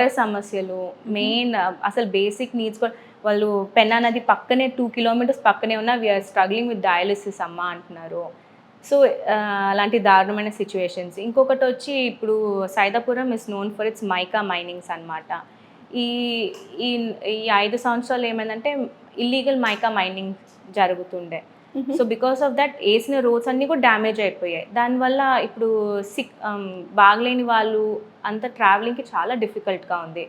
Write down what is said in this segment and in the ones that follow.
సమస్యలు మెయిన్ అసలు basic needs కూడా వాళ్ళు పెన్నా నది పక్కనే టూ కిలోమీటర్స్ పక్కనే ఉన్న వీఆర్ స్ట్రగ్లింగ్ విత్ డయాలిసిస్ అమ్మ అంటున్నారు. సో అలాంటి దారుణమైన సిచ్యువేషన్స్ ఇంకొకటి వచ్చి ఇప్పుడు Saidapuram is known for its mica minings అన్నమాట. ఈ ఈ ఈ ఐదు సంవత్సరాలు ఏమైందంటే ఇల్లీగల్ మైకా మైనింగ్ జరుగుతుండే. సో బికాస్ ఆఫ్ దట్ వేసిన రోడ్స్ అన్నీ కూడా డ్యామేజ్ అయిపోయాయి. దానివల్ల ఇప్పుడు సిక్ బాగలేని వాళ్ళు అంత ట్రావెలింగ్కి చాలా డిఫికల్ట్గా ఉంది.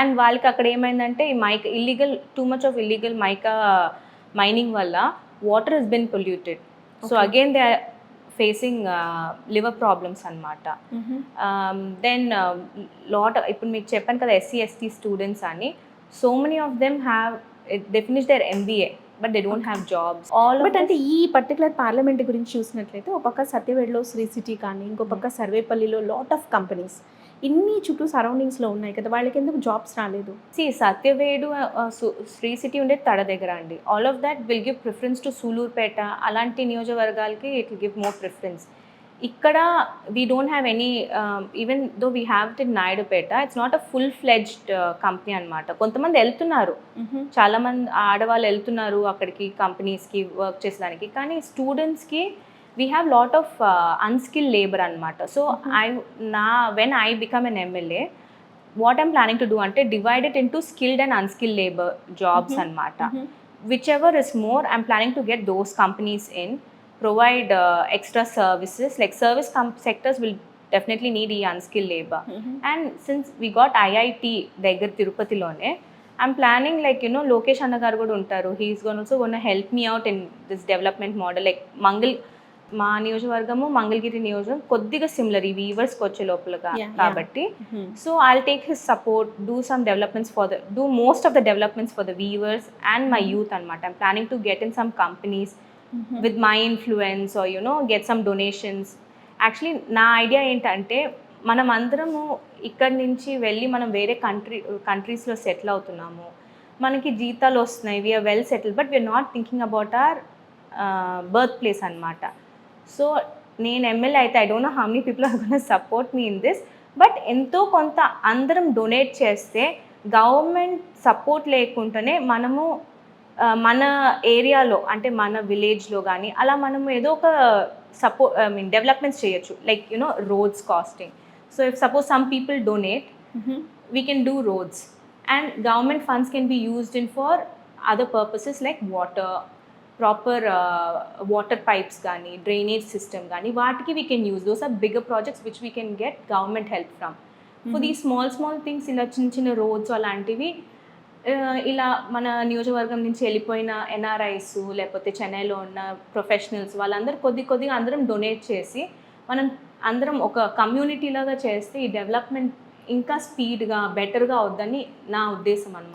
అండ్ వాళ్ళకి అక్కడ ఏమైందంటే ఈ mike illegal too much of illegal mica mining వల్ల water is been polluted so. Again they facing liver problems అనమాట దెన్ లాట్ ఇప్పుడు మీకు చెప్పాను కదా ఎస్సీ ఎస్టీ స్టూడెంట్స్ అని. So many of them have they finish their MBA but they don't have jobs all but అంటే ఈ particular parliament గురించి చూసినట్లయితే ఒక పక్క సత్యవేడలో శ్రీ సిటీ కానీ ఇంకో పక్క సర్వేపల్లిలో లాట్ ఆఫ్ కంపెనీస్ ఇన్ని చుట్టూ సరౌండింగ్స్లో ఉన్నాయి కదా వాళ్ళకి ఎందుకు జాబ్స్ రాలేదు? సి సత్యవేడు శ్రీ సిటీ ఉండేది తడ దగ్గర అండి. All of that will give preference to Sullurpeta అలాంటి నియోజకవర్గాలకి it will give more preference ఇక్కడ we don't have any even though we have in Naidupeta it's not a full fledged company అనమాట కొంతమంది వెళ్తున్నారు. చాలా మంది ఆడవాళ్ళు వెళ్తున్నారు అక్కడికి కంపెనీస్కి వర్క్ చేసేదానికి. కానీ స్టూడెంట్స్కి we have lot of unskill labour అనమాట సో. ఐ నా when I become an MLA what I'm planning to do అంటే divided into skilled and unskill labour jobs. అనమాట whichever is more I'm planning to get those companies in provide extra services like service cum sectors will definitely need ఈ unskill labour and since we got IIT దగ్గర తిరుపతిలోనే I'm planning like you know Lokesh అన్న గారు కూడా ఉంటారు. He's gonna also gonna help me out in this development model like Mangal మా నియోజకవర్గము మంగళగిరి నియోజకవర్గం కొద్దిగా సిమిలర్ ఈ వీవర్స్కి వచ్చే yeah. కాబట్టి. So I'll take his support do some developments for the do most of the developments for the weavers and my youth అనమాట I'm planning to get in some companies with my influence or you know get some donations actually నా idea ఏంటంటే మనం అందరము ఇక్కడి నుంచి వెళ్ళి మనం వేరే కంట్రీ కంట్రీస్లో సెటిల్ అవుతున్నాము. మనకి జీతాలు వస్తున్నాయి we're well settle but we're not thinking about our birth place అనమాట సో నేను ఎమ్మెల్యే అయితే I don't know how many people are gonna support me in this but ఎంతో కొంత అందరం డొనేట్ చేస్తే గవర్నమెంట్ సపోర్ట్ లేకుండానే మనము మన ఏరియాలో అంటే మన విలేజ్లో కానీ అలా మనం ఏదో ఒక సపో ఐ మీన్ డెవలప్మెంట్స్ చేయొచ్చు. Like you know roads costing. So if suppose some people donate we can do roads. And government funds can be used in for other purposes like water proper water pipes కానీ drainage system కానీ వాటికి we can use those are bigger projects which we can get government help from. For the small small things ఇలా చిన్న చిన్న roads అలాంటివి ఇలా మన నియోజకవర్గం నుంచి వెళ్ళిపోయిన ఎన్ఆర్ఐస్ లేకపోతే చెన్నైలో ఉన్న ప్రొఫెషనల్స్ వాళ్ళందరూ కొద్ది కొద్దిగా అందరం డొనేట్ చేసి మనం అందరం ఒక కమ్యూనిటీ లాగా చేస్తే ఈ డెవలప్మెంట్ ఇంకా స్పీడ్గా బెటర్గా అవుద్దని నా ఉద్దేశం అనమాట